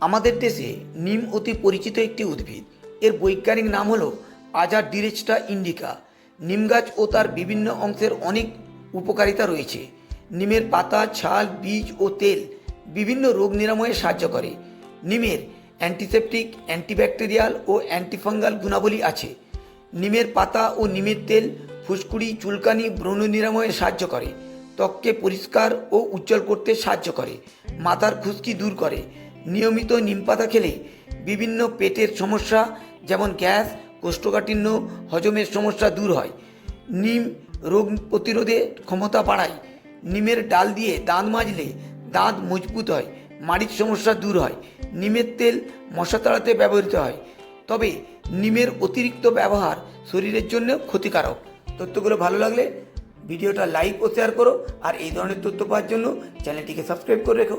আমাদের দেশে নিম অতি পরিচিত একটি উদ্ভিদ। এর বৈজ্ঞানিক নাম হলো আজার ডিরেচটা ইন্ডিকা। নিম গাছ ও তার বিভিন্ন অংশের অনেক উপকারিতা রয়েছে। নিমের পাতা, ছাল, বীজ ও তেল বিভিন্ন রোগ নিরাময়ে সাহায্য করে। নিমের অ্যান্টিসেপটিক, অ্যান্টিব্যাকটেরিয়াল ও অ্যান্টিফাঙ্গাল গুণাবলী আছে। নিমের পাতা ও নিমের তেল ফুসকুড়ি, চুলকানি, ব্রণ নিরাময়ে সাহায্য করে। ত্বককে পরিষ্কার ও উজ্জ্বল করতে সাহায্য করে। মাথার খুশকি দূর করে। নিয়মিত নিম পাতা খেলে বিভিন্ন পেটের সমস্যা, যেমন গ্যাস, কোষ্ঠকাঠিন্য, হজমের সমস্যা দূর হয়। নিম রোগ প্রতিরোধে ক্ষমতা বাড়ায়। নিমের ডাল দিয়ে দাঁত মাজলে দাঁত মজবুত হয়, মাড়ির সমস্যা দূর হয়, নিমের তেল মশা তাড়াতে ব্যবহৃত হয়। তবে নিমের অতিরিক্ত ব্যবহার শরীরের জন্য ক্ষতিকারক। তথ্যগুলো ভালো লাগলে ভিডিওটা লাইক ও শেয়ার করো, আর এই ধরনের তথ্য পাওয়ার জন্য চ্যানেলটিকে সাবস্ক্রাইব করে রেখো।